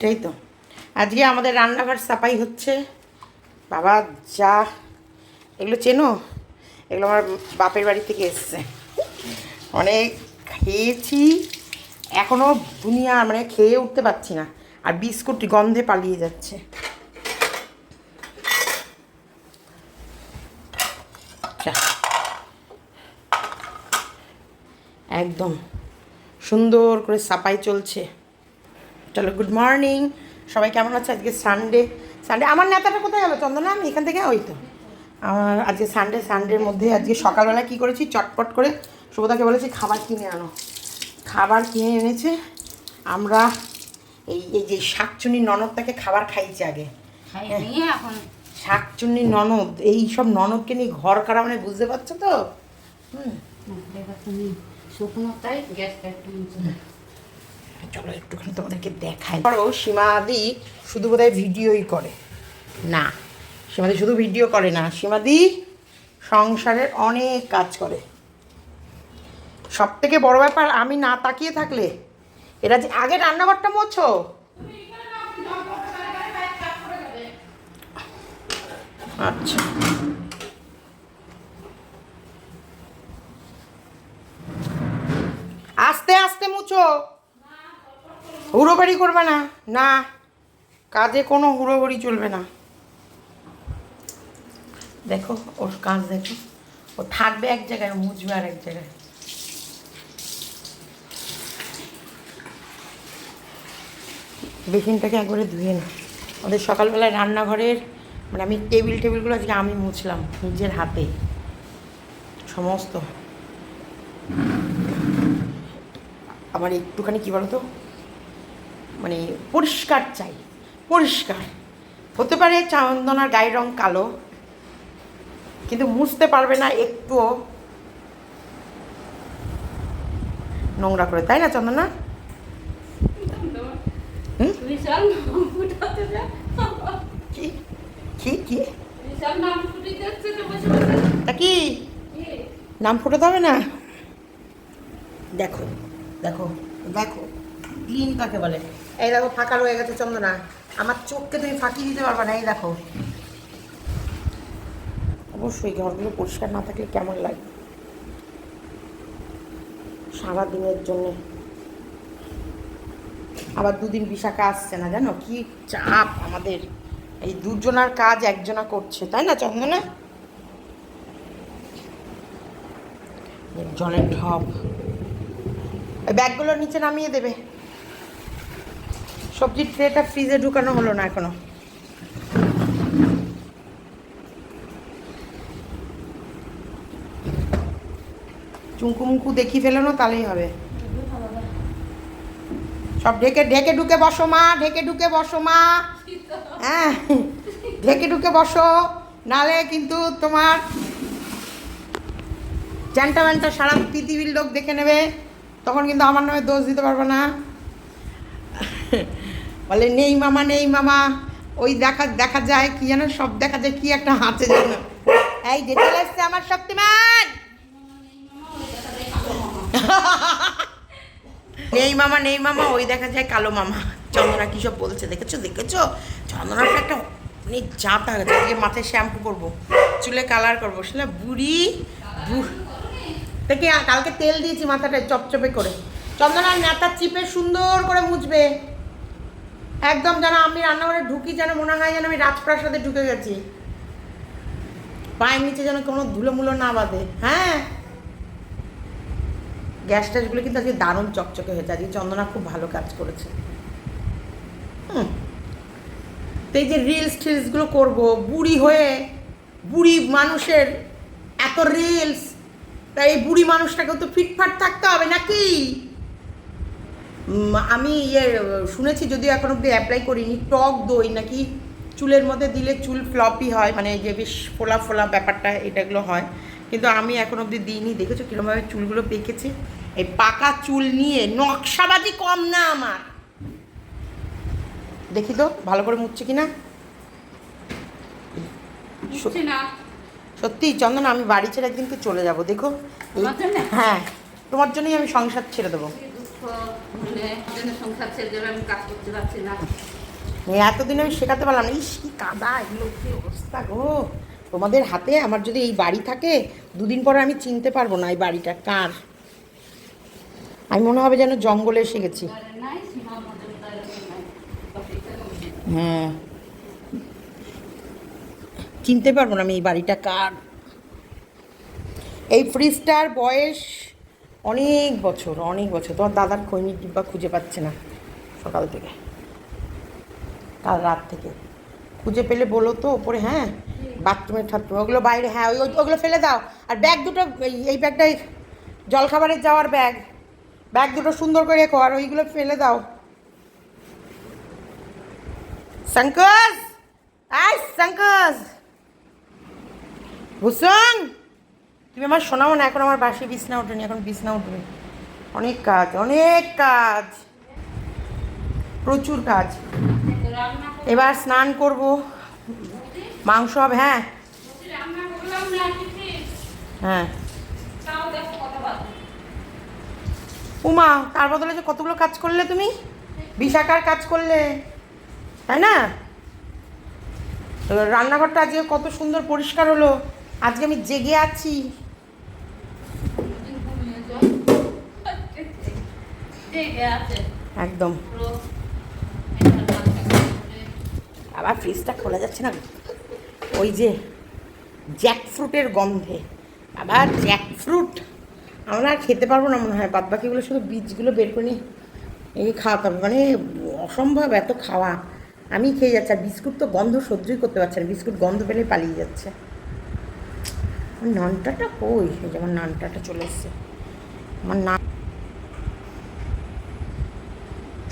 সেই তো। আজকে আমাদের রান্নাঘর সাফাই হচ্ছে। বাবা যা, এগুলো চেনো? এগুলো আমার বাপের বাড়ি থেকে এসছে। অনেক খেয়েছি। এখনও দুনিয়া মানে খেয়ে উঠতে পারছি না। আর বিস্কুট গন্ধে পালিয়ে যাচ্ছে। একদম সুন্দর করে সাফাই চলছে। চলো গুড মর্নিং সবাই কেমন আছে? আজকে সানডে সানডে আমার নেতাটা কোথায় গেলো? চন্দনা আমি এখান থেকে ওই তো। আমার আজকে সানডে সানডের মধ্যে আজকে সকালবেলা কী করেছি? চটপট করে শুভদাকে বলেছি খাবার কিনে আনো। খাবার কিনে এনেছে। আমরা এই এই যে শাকচুনি ননদটাকে খাবার খাইছি আগে। খাইয়ে এখন শাকচুন্নি ননদ এই সব ননদকে নিয়ে ঘর কারা মানে বুঝতে পারছ তো? হুম। গ্যাসটা একটু। চলো একটুখানি তোমাদেরকে দেখাই। ধরো সীমাদি শুধু বোধহয় ভিডিওই করে। না। সীমাদি শুধু ভিডিও করে না সীমাদি সংসারের অনেক কাজ করে। সব থেকে বড় ব্যাপার আমি না তাকিয়ে থাকলে এরা যে আগে রান্নাঘরটা মোছো। আচ্ছা। হুড়োবাড়ি করবে না? না কাজে কোনো হুড়োহুড়ি চলবে না। দেখো, ওর কাজ দেখো। ও থাকবে এক জায়গায় মুছবে আর এক জায়গায়। বেসিনটাকে একবারে ধুয়ে না ওদের সকালবেলায় রান্নাঘরের মানে আমি টেবিল টেবিলগুলো আজকে আমি মুছলাম নিজের হাতে। সমস্ত। আমার একটুখানি কী বলতো? মানে পরিষ্কার চাই, পরিষ্কার। হতে পারে চন্দনার গায়ের রং কালো, কিন্তু মুছতে পারবে না একটুও নোংরা করে, তাই না চন্দনা? কি? নাম ফোটাতে হবে না? দেখো দেখো দেখো ক্লিন কাকে বলে? এই দেখো ফাঁকা রয়ে গেছে চন্দনা। আমার চোখকে তুমি ফাঁকি দিতে পারবে না, এই দেখো। অবশ্যই ঘরগুলো পরিষ্কার না থাকলে কেমন লাগে? সারাদিনের জন্যে। আবার দুদিন বিশাখা আসছে না, জানো? কি চাপ আমাদের। এই দুজনার কাজ একজনা করছে, তাই না, চন্দনা? জলের ঢপ। ব্যাগগুলো নিচে নামিয়ে দেবে। সবজির ট্রেটা ফ্রিজে ঢুকানো হলো না এখনও। চুমকু মুকু দেখি ফেলো না, তাহলেই হবে। সব ঢেকে ঢেকে ঢুকে বসো মা, ঢেকে ঢুকে বসো মা। হ্যাঁ ঢেকে ঢুকে বসো, নালে কিন্তু তোমার চ্যান্টা ম্যান্টা সারা পৃথিবীর লোক দেখে নেবে, তখন কিন্তু আমার নামে দোষ দিতে পারবে না। বলে, নেই মামা নেই মামা। ওই দেখা দেখা যায় কি যেন, সব দেখা যায় কি একটা হাতে যেন। এই যে চলে এসছে আমার শক্তিমান। নেই মামা নেই মামা, ওই দেখা যায় কালো মামা। চন্দনা কী সব বলছে, দেখেছ দেখেছ? চন্দনার একটা অনেক জাঁত গেছে মাথায় শ্যাম্পু করব, চুলে কালার করব শুনে বুড়ি দেখি, কালকে তেল দিয়েছি মাথাটায়, চপচপে করে। চন্দনার নেতা চিপে সুন্দর করে মুছবে। একদম যেন আমি রান্নাঘরে ঢুকি যেন মনে হয় যেন আমি রাজপ্রাসাদে ঢুকে গেছি। পায়ের নিচে যেন কোনো ধুলো মুলো না বাঁধে হ্যাঁ? গ্যাস ট্যাসগুলো কিন্তু আজকে দারুণ চকচকে হয়েছে, আজকে চন্দনা খুব ভালো কাজ করেছে। হুম। তো এই যে রিলস টিলসগুলো করব, বুড়ি হয়ে বুড়ি মানুষের এত রিলস তাই এই বুড়ি মানুষটাকেও তো ফিটফাট থাকতে হবে নাকি? আমি ইয়ে শুনেছি যদিও এখন অব্দি অ্যাপ্লাই করিনি টক দই নাকি চুলের মধ্যে দিলে চুল ফ্লপি হয় মানে যে বেশ ফোলা ফোলা ব্যাপারটা এটাগুলো হয়। কিন্তু আমি এখন অব্দি দিইনি দেখেছ কীরকমভাবে চুলগুলো পেকেছে? এই পাকা চুল নিয়ে নকশাবাজি কম না আমার। দেখি তো ভালো করে মুছছে কিনা? বুঝছি না। সত্যি চন্দন আমি বাড়ি ছেড়ে একদিনকে চলে যাব দেখো। হ্যাঁ তোমার জন্যই আমি সংসার ছেড়ে দেবো। মানে আমি এতদিন আমি শেখাতে পারলাম না। ইস, কি কাদা, এগুলো কি অবস্থা গো? তোমাদের হাতে আমার যদি এই বাড়ি থাকে, দুদিন পরে আমি চিনতে পারব না এই বাড়িটা কার। আমি মনে হবে যেন জঙ্গলে এসে গেছি। হ্যাঁ। চিনতে পারব না আমি এই বাড়িটা কার। এই ফ্রিজটার বয়স অনেক বছর অনেক বছর। তোমার দাদার খৈনির ডিব্বা খুঁজে পাচ্ছে না সকাল থেকে। কাল রাত থেকে। খুঁজে পেলে বলো তো ওপরে হ্যাঁ? বাথরুমে ঠাথরুমে, ওগুলো বাইরে হ্যাঁ ওই ওগুলো ফেলে দাও। আর ব্যাগ দুটো, এই- ব্যাগটাই জলখাবারের যাওয়ার ব্যাগ। ব্যাগ দুটো সুন্দর করে রেখো আর ওইগুলো ফেলে দাও। সংকোজ আই সংকোজ ভূষণ! তুমি আমার শোনাও না, এখন আমার বাসি বিছনা ওঠেনি এখন বিছনা উঠবে। অনেক কাজ অনেক কাজ। প্রচুর কাজ। এবার স্নান করব। মাংস হবে হ্যাঁ। হ্যাঁ। উমা, তার বদলে যে কতগুলো কাজ করলে তুমি? বিশাখার কাজ করলে, তাই না? রান্নাঘরটা আজকে কত সুন্দর পরিষ্কার হলো। আজকে আমি জেগে আছি। একদম। আবার ফ্রিজটা খোলা যাচ্ছে না। ওই যে জ্যাক ফ্রুটের গন্ধে। আবার জ্যাক ফ্রুট আমরা আর খেতে পারব না মনে হয়। বাদ বাকিগুলো শুধু বীজগুলো বের করে এই খাওয়াতে হবে। মানে অসম্ভব এত খাওয়া। আমি খেয়ে যাচ্ছি। আর বিস্কুট তো গন্ধ সহ্যই করতে পারছে না। বিস্কুট গন্ধ পেলেই পালিয়ে যাচ্ছে। নানটাটা কই? এই যে আমার নানটাটা চলে এসছে। আমার নান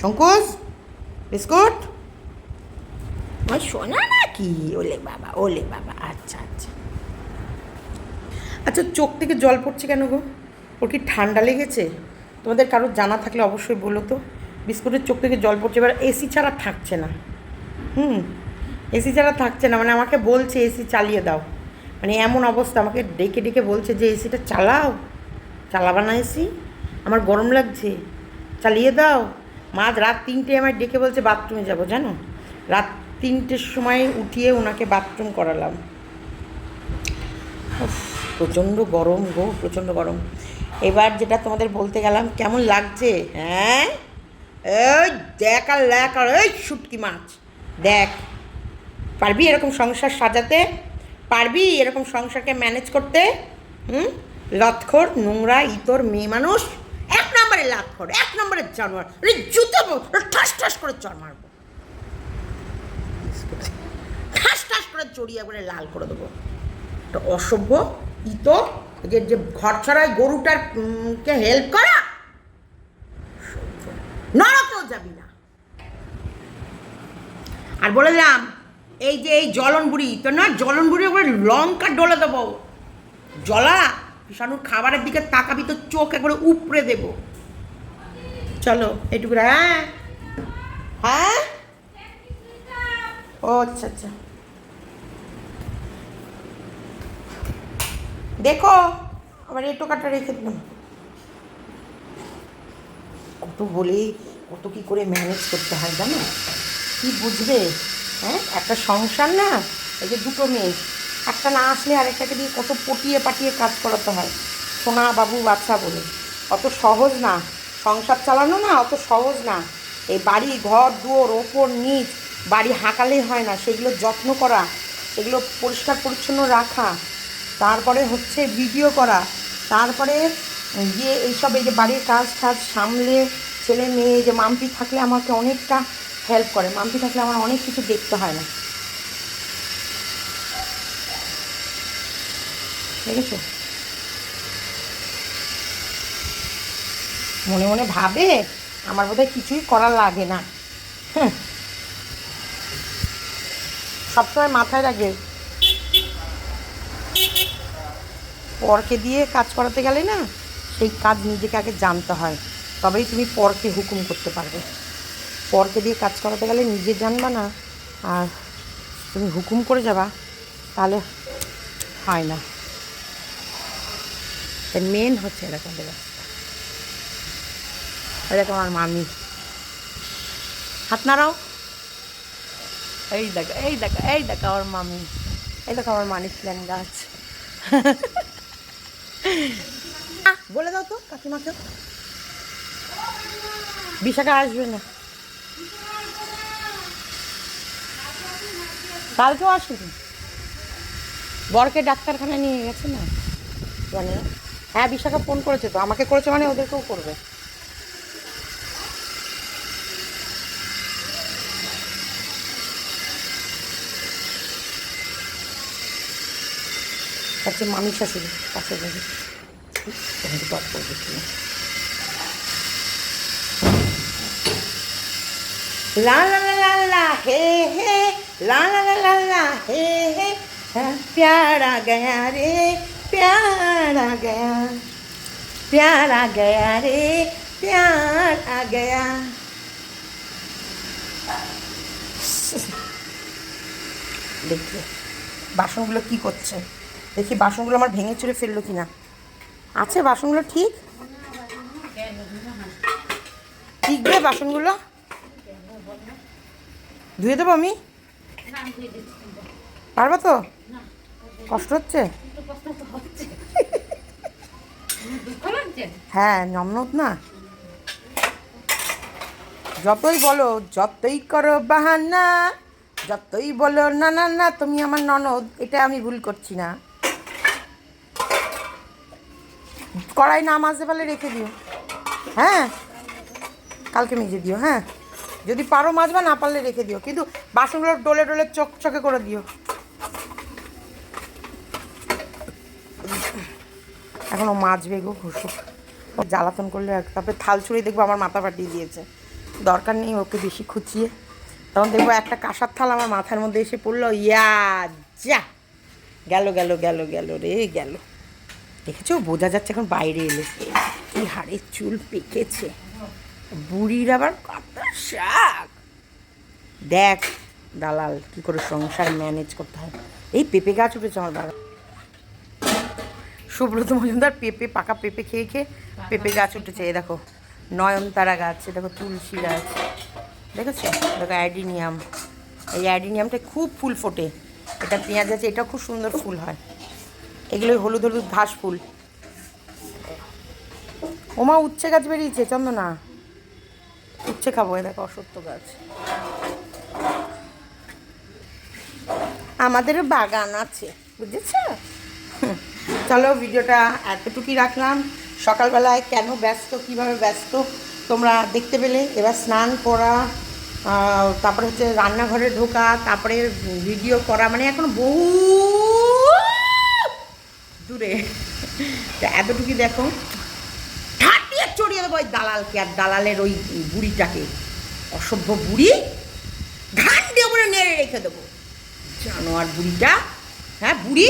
শঙ্কুশ বিস্কুট? আমার শোনা নাকি? ওলে বাবা ওলে বাবা আচ্ছা আচ্ছা। আচ্ছা চোখ থেকে জল পড়ছে কেন গো? ওর কি ঠান্ডা লেগেছে? তোমাদের কারোর জানা থাকলে অবশ্যই বলো তো। বিস্কুটের চোখ থেকে জল পড়ছে, এবার এসি ছাড়া থাকছে না। হুম, এসি ছাড়া থাকছে না মানে আমাকে বলছে এসি চালিয়ে দাও। মানে এমন অবস্থা, আমাকে ডেকে ডেকে বলছে যে, এসিটা চালাও, চালাবা না এসি, আমার গরম লাগছে, চালিয়ে দাও। মাঝ রাত তিনটে আমায় ডেকে বলছে, বাথরুমে যাব, জানো? রাত তিনটের সময় উঠিয়ে ওনাকে বাথরুম করালাম। প্রচণ্ড গরম গো, প্রচণ্ড গরম। এবার যেটা তোমাদের বলতে গেলাম, কেমন লাগছে? হ্যাঁ? এই দেখ আর লেখ আর এই শুটকি মাছ। দেখ, পারবি এরকম সংসার সাজাতে? পারবি এরকম সংসারকে ম্যানেজ করতে? হুম? লতখর, নোংরা, ইতর, মেয়ে মানুষ। এক নম্বরে লাতখর, এক নম্বরে জানোয়ার। জুতো ঠাস ঠাস করে চর মারবো। ঠাস ঠাস করে চড়িয়ে করে লাল করে দেবো। একটা অসভ্য ইতর যে যে ঘর ছড়ায় গরুটার কে হেল্প করা? নরকেও যাবি না। আর বলে দিলাম এই যে এই জলন বুড়ি তো না জলন বুড়ি একবারে লঙ্কা ডলে দেবো। জলা শানুর খাবারের দিকে তাকাবি তো চোখ একবারে উপড়ে দেব। চলো, এইটুকু হ্যাঁ? হ্যাঁ? ও আচ্ছা আচ্ছা। দেখো, আবার এটো কাটা রেখে দিলাম। কত বলি, কত কি করে ম্যানেজ করতে হয় জানো? কি বুঝবে? হ্যাঁ একটা সংসার না, এই যে দুটো মেয়ে, একটা না আসলে আরেকটাকে দিয়ে কত পটিয়ে পাটিয়ে কাজ করাতে হয়। সোনা বাবু বাচ্চা বলে। অত সহজ না, সংসার চালানো না, অত সহজ না। এই বাড়ি, ঘর, দুয়ার, ওপর, নিচ, বাড়ি হাঁকালেই হয় না, সেগুলো যত্ন করা, সেগুলো পরিষ্কার পরিচ্ছন্ন রাখা, তারপরে হচ্ছে ভিডিও করা, তারপরে গিয়ে এইসব এই যে বাড়ির কাজ টাজ সামলে ছেলে মেয়ে যে মাম্পি থাকলে আমাকে অনেকটা হেল্প করে। মাম্পি থাকলে আমার অনেক কিছু দেখতে হয় না। দেখেছ? মনে মনে ভাবে, আমার বোধহয় কিছুই করা লাগে না। হ্যাঁ সবসময় মাথায় রাখবে। পরকে দিয়ে কাজ করাতে গেলে না, সেই কাজ নিজেকে আগে জানতে হয়। তবেই তুমি পরকে হুকুম করতে পারবে। পরকে দিয়ে কাজ করাতে গেলে নিজে জানবা না। আর তুমি হুকুম করে যাবা, তাহলে হয় না। মেন হচ্ছে এরকম ব্যবস্থা এরকম আমার মামি। হাত নাড়াও। এই দেখা এই দেখা এই দেখা আমার মামি। এই দেখো আমার মানি প্ল্যান গাছ। বলে দাও তো কাকিমাকে। বিশাখা আসবে না। কালকেও আসবে বরকে ডাক্তারখানায় নিয়ে গেছে না? জানি না। হ্যাঁ বিশাখা ফোন করেছে তো। আমাকে করেছে মানে ওদেরকেও করবে। হচ্ছে মামি শাশুড়ি তুমি লা লা লা লা हे हे ला ला ला ला ला हे हे हाँ, प्यार आ गया रे प्यार आ गया प्यार आ गया रे प्यार आ गया দেখি বাসনগুলো কি করছে দেখি বাসনগুলো আমার ভেঙে চুরে ফেললো কি না আছে বাসনগুলো ঠিক ঠিক রে বাসনগুলো ধুয়ে দেবো আমি না, আমি দিয়ে দিচ্ছি। পারব তো? কষ্ট হচ্ছে? হ্যাঁ নমনত না। যতই বলো, যতই করো বাহানা, যতই বলো, না না না, তুমি আমার ননদ, এটা আমি ভুল করছি না। কড়াই না মাজতে পারলে রেখে দিও। হ্যাঁ কালকে মেজে দিও হ্যাঁ। যদি পারো মাজবা, না পারলে রেখে দিও। কিন্তু বাসনগুলো ডোলে ডোলে চক চকে করে দিও। এখনও মাজবে গো ঘুষুক। ও জ্বালাতন করলে তারপরে থাল ছুঁড়ে দেখব আমার মাথা ফাটিয়ে দিয়েছে। দরকার নেই ওকে বেশি খুঁচিয়ে। তখন দেখব একটা কাঁসার থাল আমার মাথার মধ্যে এসে পড়ল। ইয়া, যা! গেল গেল গেল গেল রে, গেল। দেখেছ? বোঝা যাচ্ছে এখন বাইরে এলে। কি হাড়ের চুল পেকেছে। বুড়ির আবার কত শাক। দেখ, দালাল, কি করে সংসার ম্যানেজ করতে হয়। এই পেঁপে গাছ উঠেছে আমার দাদা সুব্রত মজুমদার পেঁপে, পাকা পেঁপে খেয়ে খেয়ে পেঁপে গাছ উঠেছে। এ দেখো, নয়নতারা গাছ এ দেখো তুলসী গাছ। দেখেছ? দেখো অ্যাডিনিয়াম। এই অ্যাডিনিয়ামটা খুব ফুল ফোটে। এটা পেঁয়াজ আছে এটা খুব সুন্দর ফুল হয়। এগুলো হলুদ হলুদ ঘাস ফুল। ওমা, উচ্ছে গাছ বেরিয়েছে, চন্দনা। উচ্ছে খাব এ দেখো, অসত্য গাছ। আমাদেরও বাগান আছে, বুঝেছ? চলো, ভিডিওটা এতটুকুই রাখলাম। সকালবেলায় কেন ব্যস্ত, কীভাবে ব্যস্ত, তোমরা দেখতে পেলে। এবার স্নান করা তারপরে হচ্ছে রান্নাঘরে ঢোকা, তারপরে ভিডিও করা মানে এখন বহু দূরে। এতটুকুই দেখো। দেবো ওই দালালকে আর দালালের ওই বুড়িটাকে। অসভ্য বুড়ি ঘাট দিয়ে ওপরে নেড়ে রেখে দেবো। জানোয়ার বুড়িটা হ্যাঁ বুড়ি,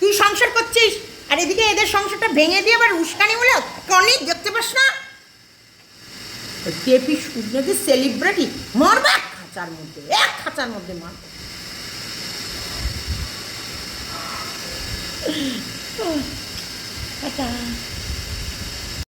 তুই সংসার করছিস? আর এদিকে এদের সংসারটা ভেঙে দিয়ে আবার উস্কানি বলে অনেক দেখতে পাস না? কেপি সূর্যকে সেলিব্রিটি মারবে এক খাঁচার মধ্যে, এক খাঁচার মধ্যে মারবে।